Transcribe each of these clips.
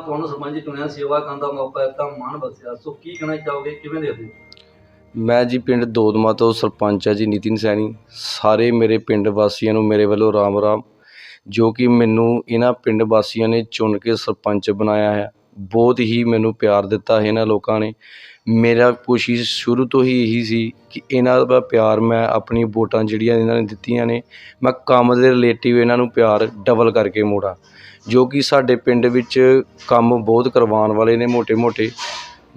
ਤੁਹਾਨੂੰ ਸਰਪੰਚ ਚੁਣਿਆ ਸੇਵਾ ਕਰਨ ਦਾ ਮੌਕਾ ਦਿੱਤਾ ਮਾਣ ਬਖਸ਼ਿਆ ਸੋ ਕੀ ਕਹਿਣਾ ਚਾਹੋਗੇ, ਕਿਵੇਂ ਦੇਖਦੇ ਹੋ? ਮੈਂ ਜੀ ਪਿੰਡ ਦੋਦਮਾ ਤੋਂ ਸਰਪੰਚ ਆ ਜੀ, ਨਿਤਿਨ ਸੈਣੀ। ਸਾਰੇ ਮੇਰੇ ਪਿੰਡ ਵਾਸੀਆਂ ਨੂੰ ਮੇਰੇ ਵੱਲੋਂ ਰਾਮ ਰਾਮ, ਜੋ ਕਿ ਮੈਨੂੰ ਇਹਨਾਂ ਪਿੰਡ ਵਾਸੀਆਂ ਨੇ ਚੁਣ ਕੇ ਸਰਪੰਚ ਬਣਾਇਆ ਹੈ। ਬਹੁਤ ਹੀ ਮੈਨੂੰ ਪਿਆਰ ਦਿੱਤਾ ਹੈ ਇਹਨਾਂ ਲੋਕਾਂ ਨੇ। ਮੇਰਾ ਕੋਸ਼ਿਸ਼ ਸ਼ੁਰੂ ਤੋਂ ਹੀ ਇਹੀ ਸੀ ਕਿ ਇਹਨਾਂ ਦਾ ਪਿਆਰ ਮੈਂ ਆਪਣੀ ਵੋਟਾਂ ਜਿਹੜੀਆਂ ਇਹਨਾਂ ਨੇ ਦਿੱਤੀਆਂ ਨੇ, ਮੈਂ ਕੰਮ ਦੇ ਰਿਲੇਟਿਵ ਇਹਨਾਂ ਨੂੰ ਪਿਆਰ ਡਬਲ ਕਰਕੇ ਮੋੜਾਂ। ਜੋ ਕਿ ਸਾਡੇ ਪਿੰਡ ਵਿੱਚ ਕੰਮ ਬਹੁਤ ਕਰਵਾਉਣ ਵਾਲੇ ਨੇ ਮੋਟੇ ਮੋਟੇ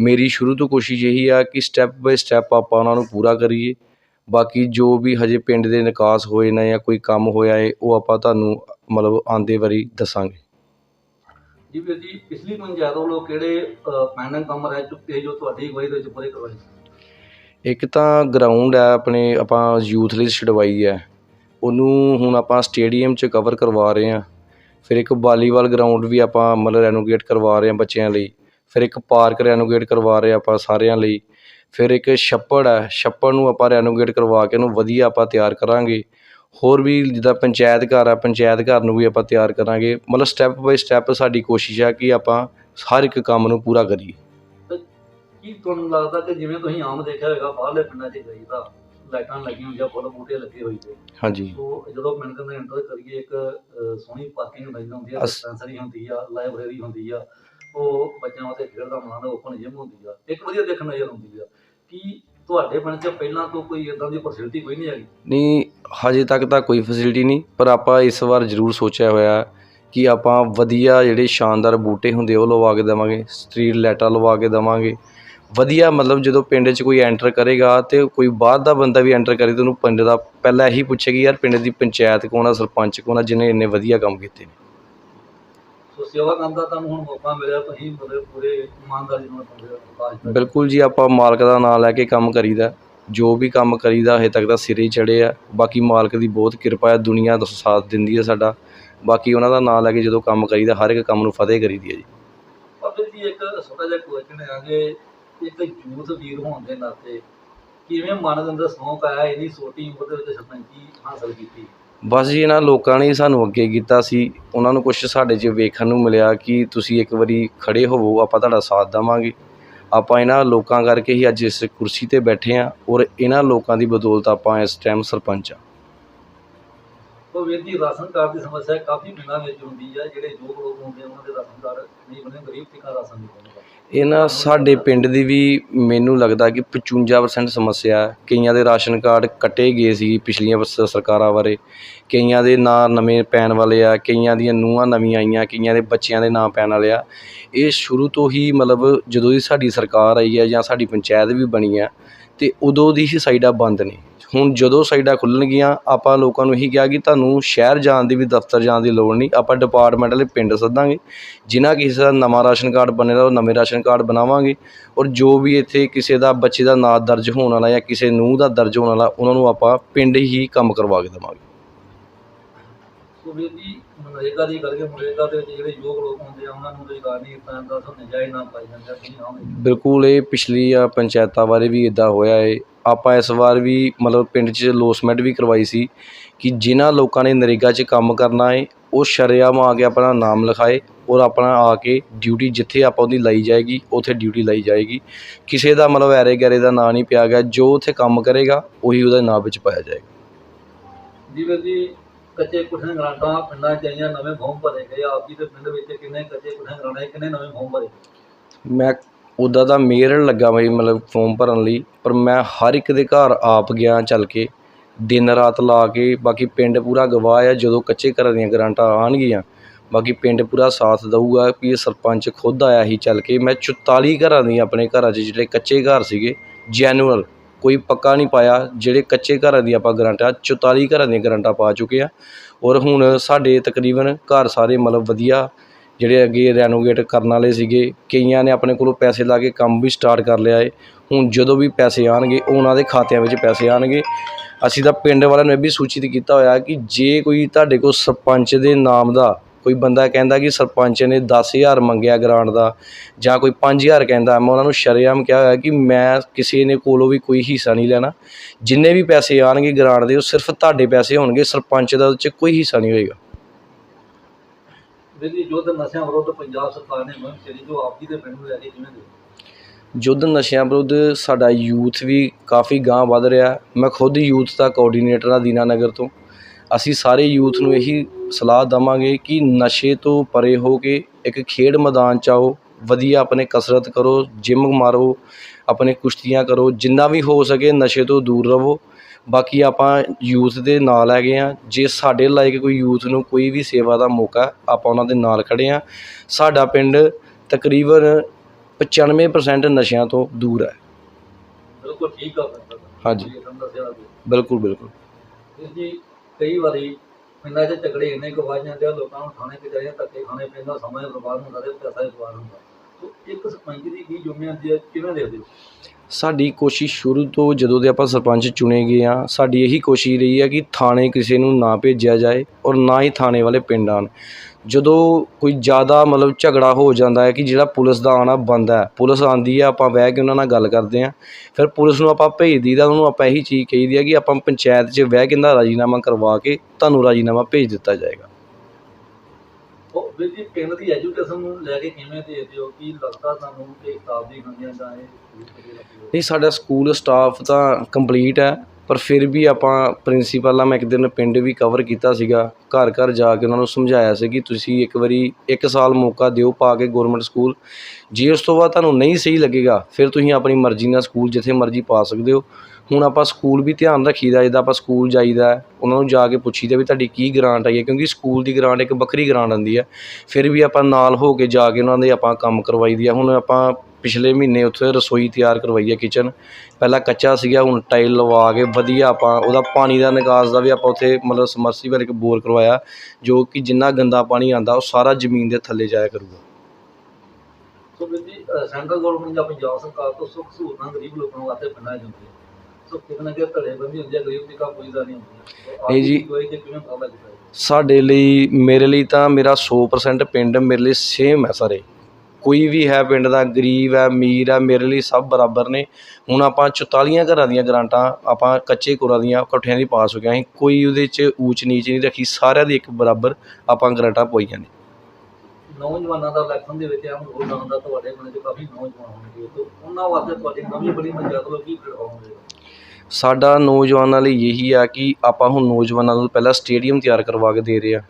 ਮੇਰੀ ਸ਼ੁਰੂ ਤੋਂ ਕੋਸ਼ਿਸ਼ ਇਹੀ ਆ ਕਿ ਸਟੈਪ ਬਾਏ ਸਟੈਪ ਆਪਾਂ ਉਹਨਾਂ ਨੂੰ ਪੂਰਾ ਕਰੀਏ। ਬਾਕੀ ਜੋ ਵੀ ਹਜੇ ਪਿੰਡ ਦੇ ਨਿਕਾਸ ਹੋਏ ਨੇ ਜਾਂ ਕੋਈ ਕੰਮ ਹੋਇਆ ਏ ਉਹ ਆਪਾਂ ਤੁਹਾਨੂੰ ਮਤਲਬ ਆਉਂਦੇ ਵਾਰੀ ਦੱਸਾਂਗੇ। ਜੀ ਵੀਰ ਜੀ ਪਿਛਲੀ ਪੰਚਾਇਤ ਵੱਲੋਂ ਕਿਹੜੇ ਪੈਂਡਿੰਗ ਕੰਮ ਰਹਿ ਚੁੱਕੇ ਜੋ ਤੁਹਾਡੀ ਅਗਵਾਈ ਦੇ ਵਿੱਚ ਪੂਰੇ ਕਰਵਾਏ? ਇੱਕ ਤਾਂ ਗਰਾਊਂਡ ਹੈ ਆਪਣੇ ਆਪਾਂ ਯੂਥ ਲਈ ਛਡਵਾਈ ਹੈ ਉਹਨੂੰ ਹੁਣ ਆਪਾਂ ਸਟੇਡੀਅਮ 'ਚ ਕਵਰ ਕਰਵਾ ਰਹੇ ਹਾਂ ਫਿਰ ਇੱਕ ਵਾਲੀਬਾਲ ਗਰਾਊਂਡ ਵੀ ਆਪਾਂ ਮਤਲਬ ਰੈਨੋਗੇਟ ਕਰਵਾ ਰਹੇ ਹਾਂ ਬੱਚਿਆਂ ਲਈ, ਫਿਰ ਇੱਕ ਪਾਰਕ ਰੈਨੋਗੇਟ ਕਰਵਾ ਰਹੇ ਆਪਾਂ ਸਾਰਿਆਂ ਲਈ, ਫਿਰ ਇੱਕ ਛੱਪੜ ਹੈ, ਛੱਪੜ ਨੂੰ ਆਪਾਂ ਰੈਨੋਗੇਟ ਕਰਵਾ ਕੇ ਉਹਨੂੰ ਵਧੀਆ ਆਪਾਂ ਤਿਆਰ ਕਰਾਂਗੇ, ਹੋਰ ਵੀ ਜਿੱਦਾਂ ਪੰਚਾਇਤ ਘਰ ਆ ਪੰਚਾਇਤ ਘਰ ਨੂੰ ਵੀ ਆਪਾਂ ਤਿਆਰ ਕਰਾਂਗੇ, ਮਤਲਬ ਸਟੈਪ ਬਾਈ ਸਟੈਪ ਸਾਡੀ ਕੋਸ਼ਿਸ਼ ਆ ਕਿ ਆਪਾਂ ਹਰ ਇੱਕ ਕੰਮ ਨੂੰ ਪੂਰਾ ਕਰੀਏ। ਕੀ ਤੁਹਾਨੂੰ ਲੱਗਦਾ ਕਿ ਜਿਵੇਂ ਤੁਸੀਂ ਆਮ ਦੇਖਿਆ ਹੋਵੇਗਾ ਬਾਹਰਲੇ ਪਿੰਡਾਂ 'ਚ ਜਾਈਦਾ ਲਾਈਟਾਂ ਲੱਗੀਆਂ ਹੋਈਆਂ ਫੁੱਲ ਬੂਟੇ ਲੱਗੇ ਹੋਏ ਨੇ ਹਾਂਜੀ। ਸੋ ਜਦੋਂ ਪਿੰਡ ਦੇ ਐਂਟਰ ਕਰੀਏ ਇੱਕ ਅਹ, ਸੋਹਣੀ ਪਾਰਕਿੰਗ ਬਣੀ ਹੁੰਦੀ ਆ ਅਸ- ਡਿਸਪੈਂਸਰੀ ਹੁੰਦੀ ਆ ਲਾਇਬ੍ਰੇਰੀ ਹੁੰਦੀ ਆ ਉਹ ਬੱਚਿਆਂ ਵਾਸਤੇ ਖੇਡ ਦਾ ਮੈਦਾਨ ਓਪਨ ਜਿਮ ਹੁੰਦੀ ਆ। ਇੱਕ ਵਧੀਆ ਦੇਖਣ ਨਜ਼ਰ ਆਉਂਦੀ ਆ ਕੀ ਤੁਹਾਡੇ ਪਿੰਡ 'ਚ ਪਹਿਲਾਂ ਤੋਂ ਕੋਈ ਇਦਾਂ ਦੀ ਫੈਸਿਲਿਟੀ ਕੋਈ ਨਹੀਂ ਹੈਗੀ? ਨਹੀਂ ਹਜੇ ਤੱਕ ਤਾਂ ਕੋਈ ਫੈਸਿਲਿਟੀ ਨਹੀਂ ਪਰ ਆਪਾਂ ਇਸ ਵਾਰ ਜ਼ਰੂਰ ਸੋਚਿਆ ਹੋਇਆ ਕਿ ਆਪਾਂ ਵਧੀਆ ਜਿਹੜੇ ਸ਼ਾਨਦਾਰ ਬੂਟੇ ਹੁੰਦੇ ਉਹ ਲਵਾ ਕੇ ਦੇਵਾਂਗੇ ਸਟਰੀਟ ਲਾਈਟਾਂ ਲਵਾ ਕੇ ਦੇਵਾਂਗੇ। ਵਧੀਆ ਮਤਲਬ ਜਦੋਂ ਪਿੰਡ 'ਚ ਕੋਈ ਐਂਟਰ ਕਰੇਗਾ ਤੇ ਕੋਈ ਬਾਹਰ ਦਾ ਬੰਦਾ ਵੀ ਐਂਟਰ ਕਰੇ ਤੇ ਉਹਨੂੰ ਪਿੰਡ ਦਾ ਪਹਿਲਾਂ ਇਹੀ ਪੁੱਛੇਗੀ ਯਾਰ ਪਿੰਡ ਦੀ ਪੰਚਾਇਤ ਕੌਣ ਆ ਸਰਪੰਚ ਕੌਣ ਆ ਜਿਹਨੇ ਇੰਨੇ ਵਧੀਆ ਕੰਮ ਕੀਤੇ ਨੇ? ਸੋ ਸੇਵਾ ਕਰਨ ਦਾ ਤੁਹਾਨੂੰ ਹੁਣ ਮੌਕਾ ਮਿਲਿਆ ਤੁਸੀਂ ਮਤਲਬ ਪੂਰੇ ਇਮਾਨਦਾਰੀ ਨਾਲ ਕਰਦੇ ਹੋ ਬਿਲਕੁਲ ਜੀ ਆਪਾਂ ਮਾਲਕ ਦਾ ਨਾਮ ਲੈ ਕੇ ਕੰਮ ਕਰੀਦਾ। ਜੋ ਵੀ ਕੰਮ ਕਰੀਦਾ ਹਜੇ ਤੱਕ ਤਾਂ ਸਿਰੇ ਚੜੇ ਆ। ਬਾਕੀ ਮਾਲਕ ਦੀ ਬਹੁਤ ਕਿਰਪਾ ਹੈ ਦੁਨੀਆ ਦਾ ਸਾਥ ਦਿੰਦੀ ਹੈ ਸਾਡਾ। ਬਾਕੀ ਉਹਨਾਂ ਦਾ ਨਾਮ ਲੈ ਕੇ ਜਦੋਂ ਕੰਮ ਕਰੀਦਾ ਹਰ ਇੱਕ ਕੰਮ ਨੂੰ ਫਤਿਹ ਕਰੀਦੀ ਹੈ ਜੀ। ਇੱਕ ਛੋਟਾ ਜਿਹਾ ਕੁਐਸਚਨ ਹੈ ਕਿ ਇੱਕ ਯੂਥ ਵੀਰ ਹੋਣ ਦੇ ਨਾਤੇ ਕਿਵੇਂ ਮਨ ਦੇ ਅੰਦਰ ਸੌਂਕ ਆਇਆ ਇੰਨੀ ਛੋਟੀ ਉਮਰ ਦੇ ਵਿੱਚ ਸਰਪੰਚੀ ਹਾਸਲ ਕੀਤੀ? ਬਸ ਜੀ ਇਹਨਾਂ ਲੋਕਾਂ ਨੇ ਹੀ ਸਾਨੂੰ ਅੱਗੇ ਕੀਤਾ ਸੀ। ਉਹਨਾਂ ਨੂੰ ਕੁਝ ਸਾਡੇ 'ਚ ਵੇਖਣ ਨੂੰ ਮਿਲਿਆ ਕਿ ਤੁਸੀਂ ਇੱਕ ਵਾਰੀ ਖੜੇ ਹੋਵੋ ਆਪਾਂ ਤੁਹਾਡਾ ਸਾਥ ਦੇਵਾਂਗੇ। ਆਪਾਂ ਇਹਨਾਂ ਲੋਕਾਂ ਕਰਕੇ ਹੀ ਅੱਜ ਇਸ ਕੁਰਸੀ ਤੇ ਬੈਠੇ ਆ ਔਰ ਇਹਨਾਂ ਲੋਕਾਂ ਦੀ ਬਦੌਲਤ ਆਪਾਂ ਇਸ ਟਾਈਮ ਸਰਪੰਚ ਆ ਉਹ ਵੀਰ ਜੀ ਰਾਸ਼ਨ ਕਾਰਡ ਦੀ ਸਮੱਸਿਆ ਕਾਫੀ ਪਿੰਡਾਂ ਵਿੱਚ ਹੁੰਦੀ ਆ। ਜਿਹੜੇ ਯੋਗ ਲੋਕ ਹੁੰਦੇ ਆ ਉਹਨਾਂ ਦੇ ਰਾਸ਼ਨ ਕਾਰਡ ਨਹੀਂ ਬਣੇ ਗਰੀਬ ਇਹਨਾਂ ਸਾਡੇ ਪਿੰਡ ਦੀ ਵੀ ਮੈਨੂੰ ਲੱਗਦਾ ਕਿ 55% ਸਮੱਸਿਆ ਹੈ। ਕਈਆਂ ਦੇ ਰਾਸ਼ਨ ਕਾਰਡ ਕੱਟੇ ਗਏ ਸੀ ਪਿਛਲੀਆਂ ਸ- ਸਰਕਾਰਾਂ ਬਾਰੇ। ਕਈਆਂ ਦੇ ਨਾਂ ਨਵੇਂ ਪੈਣ ਵਾਲੇ ਆ, ਕਈਆਂ ਦੀਆਂ ਨੂੰਹਾਂ ਨਵੀਆਂ ਆਈਆਂ, ਕਈਆਂ ਦੇ ਬੱਚਿਆਂ ਦੇ ਨਾਂ ਪੈਣ ਵਾਲੇ ਆ। ਇਹ ਸ਼ੁਰੂ ਤੋਂ ਹੀ ਮਤਲਬ ਜਦੋਂ ਦੀ ਸਾਡੀ ਸਰਕਾਰ ਆਈ ਹੈ ਜਾਂ ਸਾਡੀ ਪੰਚਾਇਤ ਵੀ ਬਣੀ ਆ ਤੇ ਉਦੋਂ ਦੀ ਹੀ ਸਾਈਡਾਂ ਬੰਦ ਨੇ। ਹੁਣ ਜਦੋਂ ਸਾਈਡਾਂ ਖੁੱਲਣਗੀਆਂ, ਆਪਾਂ ਲੋਕਾਂ ਨੂੰ ਇਹੀ ਕਿਹਾ ਕਿ ਤੁਹਾਨੂੰ ਸ਼ਹਿਰ ਜਾਣ ਦੀ ਵੀ ਦਫ਼ਤਰ ਜਾਣ ਦੀ ਲੋੜ ਨਹੀਂ, ਆਪਾਂ ਡਿਪਾਰਟਮੈਂਟ ਵਾਲੇ ਪਿੰਡ ਸੱਦਾਂਗੇ। ਜਿਨ੍ਹਾਂ ਕਿਸੇ ਦਾ ਨਵਾਂ ਰਾਸ਼ਨ ਕਾਰਡ ਬਣੇਗਾ ਉਹ ਨਵੇਂ ਰਾਸ਼ਨ ਕਾਰਡ ਬਣਾਵਾਂਗੇ। ਔਰ ਜੋ ਵੀ ਇੱਥੇ ਕਿਸੇ ਦਾ ਬੱਚੇ ਦਾ ਨਾਂ ਦਰਜ ਹੋਣ ਵਾਲਾ ਜਾਂ ਕਿਸੇ ਨੂੰਹ ਦਾ ਦਰਜ ਹੋਣ ਵਾਲਾ ਉਹਨਾਂ ਨੂੰ ਆਪਾਂ ਪਿੰਡ ਹੀ ਕੰਮ ਕਰਵਾ ਕੇ ਦੇਵਾਂਗੇ। ਸੋ ਵੀਰ ਜੀ ਮਨਰੇਗਾ ਦੀ ਗੱਲ ਕਿ ਮਨਰੇਗਾ ਦੇ ਵਿੱਚ ਜਿਹੜੇ ਯੋਗ ਲੋਕ ਹੁੰਦੇ ਆ ਉਹਨਾਂ ਨੂੰ ਰੁਜ਼ਗਾਰ ਨਹੀਂ ਦਿੱਤਾ ਜਾਂਦਾ ਸੋ ਨਜਾਇਜ਼ ਨਾ ਪਾਈ ਜਾਂਦਾ ਤੁਸੀਂ ਆਉਂਦੇ ਬਿਲਕੁਲ ਇਹ ਪਿਛਲੀਆਂ ਪੰਚਾਇਤਾਂ ਬਾਰੇ ਵੀ ਇਦਾਂ ਹੋਇਆ ਹੈ ਆਪਾਂ ਇਸ ਵਾਰ ਵੀ ਮਤਲਬ ਪਿੰਡ 'ਚ ਲੋਸਮੈਂਟ ਵੀ ਕਰਵਾਈ ਸੀ ਕਿ ਜਿਨ੍ਹਾਂ ਲੋਕਾਂ ਨੇ ਨਰੇਗਾ 'ਚ ਕੰਮ ਕਰਨਾ ਹੈ ਉਹ ਸ਼ਰੇਆਮ ਆ ਕੇ ਆਪਣਾ ਨਾਮ ਲਿਖਾਏ ਔਰ ਆਪਣਾ ਆ ਕੇ ਡਿਊਟੀ ਜਿੱਥੇ ਆਪਾਂ ਉਹਦੀ ਲਈ ਜਾਏਗੀ ਉੱਥੇ ਡਿਊਟੀ ਲਈ ਜਾਏਗੀ। ਕਿਸੇ ਦਾ ਮਤਲਬ ਐਰੇ ਗੈਰੇ ਦਾ ਨਾਂ ਨਹੀਂ ਪਿਆ ਗਿਆ ਜੋ ਉੱਥੇ ਕੰਮ ਕਰੇਗਾ ਉਹੀ ਉਹਦੇ ਨਾਂ ਵਿੱਚ ਪਾਇਆ ਜਾਏਗਾ। ਜੀ ਵੀਰ ਜੀ ਕੱਚੇ ਕੁੱਠੇ ਗ੍ਰਾਂਟਾਂ ਪਿੰਡਾਂ ਚ ਆਈਆਂ ਨਵੇਂ ਫਾਰਮ ਭਰੇ ਗਏ ਆਪ ਜੀ ਦੇ ਪਿੰਡ ਵਿੱਚ ਕਿੰਨੇ ਕੱਚੇ ਕੁੱਠੇ ਗ੍ਰਾਂਟਾਂ ਕਿੰਨੇ ਨਵੇਂ ਫਾਰਮ ਭਰੇ? ਮੈਂ ਉੱਦਾਂ ਦਾ ਮੇਰ ਲੱਗਾ ਬਈ ਮਤਲਬ ਫੋਰਮ ਭਰਨ ਲਈ ਪਰ ਮੈਂ ਹਰ ਇੱਕ ਦੇ ਘਰ ਆਪ ਗਿਆ ਚੱਲ ਕੇ ਦਿਨ ਰਾਤ ਲਾ ਕੇ, ਬਾਕੀ ਪਿੰਡ ਪੂਰਾ ਗਵਾਹ ਆ, ਜਦੋਂ ਕੱਚੇ ਘਰਾਂ ਦੀਆਂ ਗਰਾਂਟਾਂ ਆਉਣਗੀਆਂ, ਬਾਕੀ ਪਿੰਡ ਪੂਰਾ ਸਾਥ ਦਊਗਾ ਵੀ ਇਹ ਸਰਪੰਚ ਖੁਦ ਆਇਆ ਸੀ ਚੱਲ ਕੇ। ਮੈਂ 44 ਘਰਾਂ ਦੀਆਂ ਆਪਣੇ ਘਰਾਂ 'ਚ ਜਿਹੜੇ ਕੱਚੇ ਘਰ ਸੀਗੇ ਜੈਨੂਅਲ ਕੋਈ ਪੱਕਾ ਨਹੀਂ ਪਾਇਆ, ਜਿਹੜੇ ਕੱਚੇ ਘਰਾਂ ਦੀ ਆਪਾਂ ਗਰਾਂਟਾਂ 44 ਘਰਾਂ ਦੀਆਂ ਗਰੰਟਾਂ ਪਾ ਚੁੱਕੇ ਆ। ਔਰ ਹੁਣ ਸਾਡੇ ਤਕਰੀਬਨ ਘਰ ਸਾਰੇ ਮਤਲਬ ਵਧੀਆ, ਜਿਹੜੇ ਅੱਗੇ ਰੈਨੋਵੇਟ ਕਰਨ ਵਾਲੇ ਸੀਗੇ, ਕਈਆਂ ਨੇ ਆਪਣੇ ਕੋਲੋਂ ਪੈਸੇ ਲਾ ਕੇ ਕੰਮ ਵੀ ਸਟਾਰਟ ਕਰ ਲਿਆ ਏ। ਹੁਣ ਜਦੋਂ ਵੀ ਪੈਸੇ ਆਣਗੇ ਉਹਨਾਂ ਦੇ ਖਾਤਿਆਂ ਵਿੱਚ ਪੈਸੇ ਆਣਗੇ ਅਸੀਂ ਤਾਂ ਪਿੰਡ ਵਾਲਿਆਂ ਨੂੰ ਇਹ ਵੀ ਸੂਚਿਤ ਕੀਤਾ ਹੋਇਆ ਕਿ ਜੇ ਕੋਈ ਤੁਹਾਡੇ ਕੋਲ ਸਰਪੰਚ ਦੇ ਨਾਮ ਦਾ ਕੋਈ ਬੰਦਾ ਕਹਿੰਦਾ ਕਿ ਸਰਪੰਚ ਨੇ 10000 ਮੰਗਿਆ ਗ੍ਰਾਂਟ ਦਾ ਜਾਂ ਕੋਈ 5000 ਕਹਿੰਦਾ, ਮੈਂ ਉਹਨਾਂ ਨੂੰ ਸ਼ਰੇਆਮ ਕਿਹਾ ਹੋਇਆ ਕਿ ਮੈਂ ਕਿਸੇ ਨੇ ਕੋਲੋਂ ਵੀ ਕੋਈ ਹਿੱਸਾ ਨਹੀਂ ਲੈਣਾ। ਜਿੰਨੇ ਵੀ ਪੈਸੇ ਆਣਗੇ ਗ੍ਰਾਂਟ ਦੇ, ਉਹ ਸਿਰਫ ਤੁਹਾਡੇ ਪੈਸੇ ਹੋਣਗੇ, ਸਰਪੰਚ ਦਾ ਉਹ 'ਚ ਕੋਈ ਹਿੱਸਾ ਨਹੀਂ ਹੋਏਗਾ। ਇਹਦੀ ਯੁੱਧ ਨਸ਼ਿਆਂ ਵਿਰੁੱਧ ਪੰਜਾਬ ਸਰਕਾਰ ਨੇ ਮੁਹਿੰਮ ਚਲੀ ਜੋ ਆਪ ਜੀ ਦੇ ਪਿੰਡ ਨੂੰ ਲੈ ਕੇ ਕਿਵੇਂ ਯੁੱਧ ਨਸ਼ਿਆਂ ਵਿਰੁੱਧ ਸਾਡਾ ਯੂਥ ਵੀ ਕਾਫੀ ਅਗਾਂਹ ਵੱਧ ਰਿਹਾ। ਮੈਂ ਖੁਦ ਯੂਥ ਦਾ ਕੋਆਰਡੀਨੇਟਰ ਹਾਂ ਦੀਨਾਨਗਰ ਤੋਂ। ਅਸੀਂ ਸਾਰੇ ਯੂਥ ਨੂੰ ਇਹੀ ਸਲਾਹ ਦੇਵਾਂਗੇ ਕਿ ਨਸ਼ੇ ਤੋਂ ਪਰੇ ਹੋ ਕੇ ਇੱਕ ਖੇਡ ਮੈਦਾਨ 'ਚ ਆਓ, ਵਧੀਆ ਆਪਣੇ ਕਸਰਤ ਕਰੋ ਜਿੰਮ ਮਾਰੋ, ਆਪਣੇ ਕੁਸ਼ਤੀਆਂ ਕਰੋ, ਜਿੰਨਾ ਵੀ ਹੋ ਸਕੇ ਨਸ਼ੇ ਤੋਂ ਦੂਰ ਰਹੋ। ਬਾਕੀ ਆਪਾਂ ਯੂਥ ਦੇ ਨਾਲ ਹੈਗੇ ਆ ਜੇ ਸਾਡੇ ਲਾਇਕ ਕੋਈ ਯੂਥ ਨੂੰ ਕੋਈ ਵੀ ਸੇਵਾ ਦਾ ਮੌਕਾ ਆਪਾਂ ਉਹਨਾਂ ਦੇ ਨਾਲ ਖੜ੍ਹੇ ਹਾਂ। ਸਾਡਾ ਪਿੰਡ ਤਕਰੀਬਨ 95% ਨਸ਼ਿਆਂ ਤੋਂ ਦੂਰ ਹੈ। ਬਿਲਕੁਲ ਠੀਕ ਆ ਫਿਰ ਹਾਂਜੀ। ਬਿਲਕੁਲ ਬਿਲਕੁਲ। ਵੀਰ ਜੀ ਕਈ ਵਾਰੀ ਪਿੰਡਾਂ 'ਚ ਝਗੜੇ ਇੰਨੇ ਕੁ ਵੱਧ ਜਾਂਦੇ ਆ ਲੋਕਾਂ ਨੂੰ ਥਾਣੇ ਕਚਹਿਰੀਆਂ ਧੱਕੇ ਖਾਣੇ ਪੈਂਦਾ ਸਮਾਂ ਹੀ ਬਰਬਾਦ ਹੁੰਦਾ ਤੇ ਪੈਸਾ ਹੀ ਬਰਬਾਦ ਹੁੰਦਾ। ਇੱਕ ਸਰਪੰਚ ਦੀ ਕੀ ਜ਼ਿੰਮੇਵਾਰੀ ਕਿਵੇਂ ਦੇਖਦੇ ਹੋ? ਸਾਡੀ ਕੋਸ਼ਿਸ਼ ਸ਼ੁਰੂ ਤੋਂ ਜਦੋਂ ਦੇ ਆਪਾਂ ਸਰਪੰਚ ਚੁਣੇ ਗਏ ਆ ਸਾਡੀ ਇਹੀ ਕੋਸ਼ਿਸ਼ ਰਹੀ ਹੈ ਕਿ ਥਾਣੇ ਕਿਸੇ ਨੂੰ ਨਾ ਭੇਜਿਆ ਜਾਏ ਔਰ ਨਾ ਹੀ ਥਾਣੇ ਵਾਲੇ ਪਿੰਡ ਆਉਣ। ਜਦੋਂ ਕੋਈ ਜ਼ਿਆਦਾ ਮਤਲਬ ਝਗੜਾ ਹੋ ਜਾਂਦਾ ਹੈ ਕਿ ਜਿਹੜਾ ਪੁਲਿਸ ਦਾ ਆਉਣਾ ਬੰਦ ਹੈ, ਪੁਲਿਸ ਆਂਦੀ ਹੈ, ਆਪਾਂ ਬਹਿ ਕੇ ਉਹਨਾਂ ਨਾਲ ਗੱਲ ਕਰਦੇ ਆ ਫਿਰ ਪੁਲਿਸ ਨੂੰ ਆਪਾਂ ਭੇਜ ਦਈਦਾ ਉਹਨੂੰ ਆਪਾਂ ਇਹੀ ਚੀਜ਼ ਕਹੀਦੀ ਹੈ ਕਿ ਆਪਾਂ ਪੰਚਾਇਤ 'ਚ ਬਹਿ ਕੇ ਇਹਦਾ ਰਾਜੀਨਾਮਾ ਕਰਵਾ ਕੇ ਤੁਹਾਨੂੰ ਰਾਜੀਨਾਮਾ ਭੇਜ ਦਿੱਤਾ ਜਾਏਗਾ। ਉਹ ਵੀਰ ਜੀ ਪਿੰਡ ਦੀ ਐਜੂਕੇਸ਼ਨ ਨੂੰ ਲੈ ਕੇ ਕਿਵੇਂ ਦੇਖਦੇ ਹੋ? ਕਿ ਲੱਗਦਾ ਤੁਹਾਨੂੰ ਕਿ ਕਿਤਾਬ ਦੀ ਕਮੀਆਂ ਜਾਂ ਇਹ ਨਹੀਂ, ਸਾਡਾ ਸਕੂਲ ਸਟਾਫ ਤਾਂ ਕੰਪਲੀਟ ਹੈ। ਪਰ ਫਿਰ ਵੀ ਆਪਾਂ ਪ੍ਰਿੰਸੀਪਲ ਆ ਮੈਂ ਇੱਕ ਦਿਨ ਪਿੰਡ ਵੀ ਕਵਰ ਕੀਤਾ ਸੀਗਾ, ਘਰ ਘਰ ਜਾ ਕੇ ਉਹਨਾਂ ਨੂੰ ਸਮਝਾਇਆ ਸੀ ਕਿ ਤੁਸੀਂ ਇੱਕ ਵਾਰੀ ਇੱਕ ਸਾਲ ਮੌਕਾ ਦਿਓ ਪਾ ਕੇ ਗਵਰਨਮੈਂਟ ਸਕੂਲ ਜੇ ਉਸ ਤੋਂ ਬਾਅਦ ਤੁਹਾਨੂੰ ਨਹੀਂ ਸਹੀ ਲੱਗੇਗਾ, ਫਿਰ ਤੁਸੀਂ ਆਪਣੀ ਮਰਜ਼ੀ ਨਾਲ ਸਕੂਲ ਜਿੱਥੇ ਮਰਜ਼ੀ ਪਾ ਸਕਦੇ ਹੋ। ਹੁਣ ਆਪਾਂ ਸਕੂਲ ਵੀ ਧਿਆਨ ਰੱਖੀਦਾ, ਜਿੱਦਾਂ ਆਪਾਂ ਸਕੂਲ ਜਾਈਦਾ, ਉਹਨਾਂ ਨੂੰ ਜਾ ਕੇ ਪੁੱਛੀਦਾ ਵੀ ਤੁਹਾਡੀ ਕੀ ਗ੍ਰਾਂਟ ਆਈ ਹੈ, ਕਿਉਂਕਿ ਸਕੂਲ ਦੀ ਗ੍ਰਾਂਟ ਇੱਕ ਵੱਖਰੀ ਗ੍ਰਾਂਟ ਆਉਂਦੀ ਹੈ। ਫਿਰ ਵੀ ਆਪਾਂ ਨਾਲ ਹੋ ਕੇ ਜਾ ਕੇ ਉਹਨਾਂ ਦੇ ਆਪਾਂ ਕੰਮ ਕਰਵਾਈ ਦੀ ਆ। ਹੁਣ ਆਪਾਂ ਪਿਛਲੇ ਮਹੀਨੇ ਉੱਥੇ ਰਸੋਈ ਤਿਆਰ ਕਰਵਾਈ ਹੈ ਕਿਚਨ ਪਹਿਲਾਂ ਕੱਚਾ ਸੀਗਾ ਹੁਣ ਟਾਈਲ ਲਵਾ ਕੇ ਵਧੀਆ ਆਪਾਂ ਉਹਦਾ ਪਾਣੀ ਦਾ ਨਿਕਾਸ ਦਾ ਵੀ ਆਪਾਂ ਉੱਥੇ ਮਤਲਬ ਸਮਰਸੀਬਲ ਇੱਕ ਬੋਰ ਕਰਵਾਇਆ ਜੋ ਕਿ ਜਿੰਨਾ ਗੰਦਾ ਪਾਣੀ ਆਂਦਾ ਉਹ ਸਾਰਾ ਜ਼ਮੀਨ ਦੇ ਥੱਲੇ ਜਾਇਆ ਕਰੂਗਾ। ਸੋ ਵੀਰ ਜੀ ਸੈਂਟਰਲ ਗਵਰਨਮੈਂਟ ਜਾਂ ਪੰਜਾਬ ਸਰਕਾਰ ਤੋਂ ਸੁੱਖ ਸਹੂਲਤਾਂ ਗਰੀਬ ਲੋਕਾਂ ਵਾਸਤੇ ਪਿੰਡਾਂ 'ਚ ਹੁੰਦੀਆਂ ਸੋ ਕਿਤੇ ਨਾ ਕਿਤੇ ਧੜੇਬੰਦੀ ਹੁੰਦੀ ਹੈ ਗਰੀਬ ਦੀ ਕੰਮ ਪੁੱਜਦਾ ਨਹੀਂ ਹੁੰਦੀ। ਨਹੀਂ ਜੀ। ਕੋਈ ਕਿ ਕਿਵੇਂ ਪਤਾ ਲੱਗਦਾ ਹੈ ਸਾਡੇ ਲਈ ਮੇਰੇ ਲਈ ਤਾਂ ਮੇਰਾ 100% ਪਿੰਡ ਮੇਰੇ ਲਈ ਸੇਮ ਹੈ ਸਾਰੇ। ਕੋਈ ਵੀ ਹੈ ਪਿੰਡ ਦਾ ਗਰੀਬ ਹੈ ਅਮੀਰ ਹੈ ਮੇਰੇ ਲਈ ਸਭ ਬਰਾਬਰ ਨੇ। ਹੁਣ ਆਪਾਂ 44 ਘਰਾਂ ਦੀਆਂ ਗਰਾਂਟਾਂ ਆਪਾਂ ਕੱਚੇ ਕੁਰਾਂ ਦੀਆਂ ਇਕੱਠਿਆਂ ਦੀ ਪਾਸ ਹੋ ਗਿਆ ਅਸੀਂ ਕੋਈ ਉਹਦੇ 'ਚ ਊਚ ਨੀਚ ਨਹੀਂ ਰੱਖੀ ਸਾਰਿਆਂ ਦੀ ਇੱਕ ਬਰਾਬਰ ਆਪਾਂ ਗਰਾਂਟਾਂ ਪਵਾਈਆਂ ਨੇ। ਨੌਜਵਾਨਾਂ ਦਾ ਇਲੈਕਸ਼ਨ ਦੇ ਵਿੱਚ ਆਮ ਰੋਲ ਦਾ ਤੁਹਾਡੇ ਪਿੰਡ 'ਚ ਕਾਫੀ ਨੌਜਵਾਨ ਹੋਣਗੇ। ਤੇ ਉਹਨਾਂ ਵਾਸਤੇ ਤੁਹਾਡੀ ਨਵੀਂ ਬੜੀ ਮੰਜਿਆਤ ਵੱਲੋਂ ਕੀ ਕਰਵਾਉਂਗੇ ਸਾਡਾ ਨੌਜਵਾਨਾਂ ਲਈ ਇਹੀ ਆ ਕਿ ਆਪਾਂ ਹੁਣ ਨੌਜਵਾਨਾਂ ਨੂੰ ਪਹਿਲਾਂ ਸਟੇਡੀਅਮ ਤਿਆਰ ਕਰਵਾ ਕੇ ਦੇ ਰਹੇ ਆ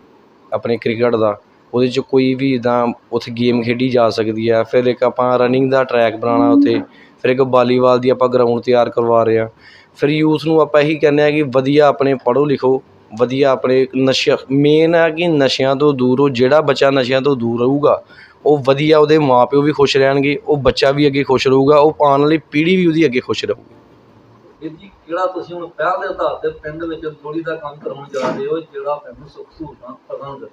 ਆਪਣੇ ਕ੍ਰਿਕਟ ਦਾ। ਉਹਦੇ 'ਚ ਕੋਈ ਵੀ ਇੱਦਾਂ ਉੱਥੇ ਗੇਮ ਖੇਡੀ ਜਾ ਸਕਦੀ ਆ। ਫਿਰ ਇੱਕ ਆਪਾਂ ਰਨਿੰਗ ਦਾ ਟਰੈਕ ਬਣਾਉਣਾ ਉੱਥੇ। ਫਿਰ ਇੱਕ ਵਾਲੀਬਾਲ ਦੀ ਆਪਾਂ ਗਰਾਊਂਡ ਤਿਆਰ ਕਰਵਾ ਰਹੇ ਹਾਂ ਫਿਰ ਯੂਥ ਨੂੰ ਆਪਾਂ ਇਹੀ ਕਹਿੰਦੇ ਹਾਂ ਕਿ ਵਧੀਆ ਆਪਣੇ ਪੜ੍ਹੋ ਲਿਖੋ, ਵਧੀਆ ਆਪਣੇ ਨਸ਼ਾ ਮੇਨ ਹੈ ਕਿ ਨਸ਼ਿਆਂ ਤੋਂ ਦੂਰ ਹੋ ਜਿਹੜਾ ਬੱਚਾ ਨਸ਼ਿਆਂ ਤੋਂ ਦੂਰ ਰਹੂਗਾ, ਉਹ ਵਧੀਆ ਉਹਦੇ ਮਾਂ ਪਿਓ ਵੀ ਖੁਸ਼ ਰਹਿਣਗੇ, ਉਹ ਬੱਚਾ ਵੀ ਅੱਗੇ ਖੁਸ਼ ਰਹੂਗਾ, ਉਹ ਆਉਣ ਵਾਲੀ ਪੀੜ੍ਹੀ ਵੀ ਉਹਦੀ ਅੱਗੇ ਖੁਸ਼ ਰਹੂਗੀ। ਵੀਰ ਜੀ, ਕਿਹੜਾ ਤੁਸੀਂ ਹੁਣ ਪਹਿਲ ਦੇ ਆਧਾਰ ਤੇ ਪਿੰਡ ਵਿੱਚ ਥੋੜੀ ਦਾ ਕੰਮ ਕਰਾਉਣ ਜਾ ਰਹੇ ਹੋ, ਜਿਹੜਾ ਪਿੰਡ ਸੁੱਖ ਸਹੂਲਤਾਂ ਪ੍ਰਦਾਨ ਕਰੇ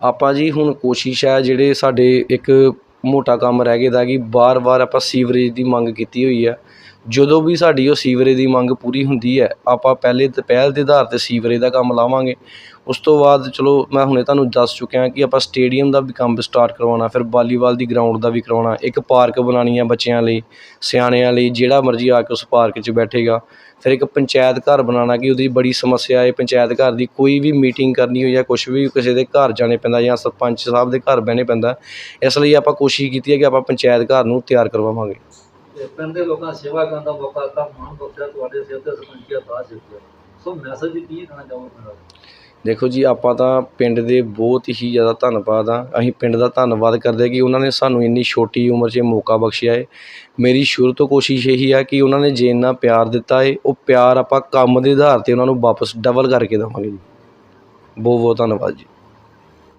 ਆਪਾਂ ਜੀ ਹੁਣ ਕੋਸ਼ਿਸ਼ ਹੈ ਜਿਹੜੇ ਸਾਡੇ ਇੱਕ ਮੋਟਾ ਕੰਮ ਰਹਿ ਗਿਆ ਦਾ ਕਿ ਵਾਰ ਵਾਰ ਆਪਾਂ ਸੀਵਰੇਜ ਦੀ ਮੰਗ ਕੀਤੀ ਹੋਈ ਹੈ। ਜਦੋਂ ਵੀ ਸਾਡੀ ਉਹ ਸੀਵਰੇਜ ਦੀ ਮੰਗ ਪੂਰੀ ਹੁੰਦੀ ਹੈ, ਆਪਾਂ ਪਹਿਲੇ ਤੇ ਪਹਿਲ ਦੇ ਆਧਾਰ ਤੇ ਸੀਵਰੇਜ ਦਾ ਕੰਮ ਲਾਵਾਂਗੇ। ਉਸ ਤੋਂ ਬਾਅਦ ਚਲੋ ਮੈਂ ਹੁਣੇ ਤੁਹਾਨੂੰ ਦੱਸ ਚੁੱਕਿਆ ਕਿ ਆਪਾਂ ਸਟੇਡੀਅਮ ਦਾ ਵੀ ਕੰਮ ਸਟਾਰਟ ਕਰਵਾਉਣਾ, ਫਿਰ ਵਾਲੀਬਾਲ ਦੀ ਗਰਾਊਂਡ ਦਾ ਵੀ ਕਰਵਾਉਣਾ ਇੱਕ ਪਾਰਕ ਬਣਾਉਣੀ ਹੈ ਬੱਚਿਆਂ ਲਈ, ਸਿਆਣਿਆਂ ਲਈ, ਜਿਹੜਾ ਮਰਜ਼ੀ ਆ ਕੇ ਉਸ ਪਾਰਕ 'ਚ ਬੈਠੇਗਾ। ਫਿਰ ਇੱਕ ਪੰਚਾਇਤ ਘਰ ਬਣਾਉਣਾ ਕਿ ਉਹਦੀ ਬੜੀ ਸਮੱਸਿਆ ਹੈ, ਪੰਚਾਇਤ ਘਰ ਦੀ ਕੋਈ ਵੀ ਮੀਟਿੰਗ ਕਰਨੀ ਹੋਈ ਜਾਂ ਕੁਝ ਵੀ ਕਿਸੇ ਦੇ ਘਰ ਜਾਣੇ ਪੈਂਦਾ ਜਾਂ ਸਰਪੰਚ ਸਾਹਿਬ ਦੇ ਘਰ ਬਹਿਣੇ ਪੈਂਦਾ, ਇਸ ਲਈ ਆਪਾਂ ਕੋਸ਼ਿਸ਼ ਕੀਤੀ ਹੈ ਕਿ ਆਪਾਂ ਪੰਚਾਇਤ ਘਰ ਨੂੰ ਤਿਆਰ ਕਰਵਾਵਾਂਗੇ। ਤੇ ਪਿੰਡ ਦੇ ਲੋਕਾਂ ਸੇਵਾ ਕਰਨ ਦਾ ਮੌਕਾ ਦਿੱਤਾ। ਮਾਣ ਬਖਸ਼ਿਆ ਤੁਹਾਡੇ ਸਿਰ ਤੇ ਸਰਪੰਚੀਆ ਦਾ ਸਿਰ ਤੇ ਸੋ ਮੈਸੇਜ ਕੀ ਕਹਿਣਾ ਚਾਹੋਗੇ ਪਿੰਡ ਦੇਖੋ ਜੀ, ਆਪਾਂ ਤਾਂ ਪਿੰਡ ਦੇ ਬਹੁਤ ਹੀ ਜ਼ਿਆਦਾ ਧੰਨਵਾਦ ਆ ਅਸੀਂ ਪਿੰਡ ਦਾ ਧੰਨਵਾਦ ਕਰਦੇ ਕਿ ਉਹਨਾਂ ਨੇ ਸਾਨੂੰ ਇੰਨੀ ਛੋਟੀ ਉਮਰ 'ਚ ਮੌਕਾ ਬਖਸ਼ਿਆ ਹੈ। ਮੇਰੀ ਸ਼ੁਰੂ ਤੋਂ ਕੋਸ਼ਿਸ਼ ਇਹੀ ਆ ਕਿ ਉਹਨਾਂ ਨੇ ਜੇ ਇੰਨਾ ਪਿਆਰ ਦਿੱਤਾ ਹੈ, ਉਹ ਪਿਆਰ ਆਪਾਂ ਕੰਮ ਦੇ ਆਧਾਰ ਤੇ ਉਹਨਾਂ ਨੂੰ ਵਾਪਸ ਡਬਲ ਕਰਕੇ ਦੇਵਾਂਗੇ ਜੀ। ਬਹੁਤ ਬਹੁਤ ਧੰਨਵਾਦ ਜੀ।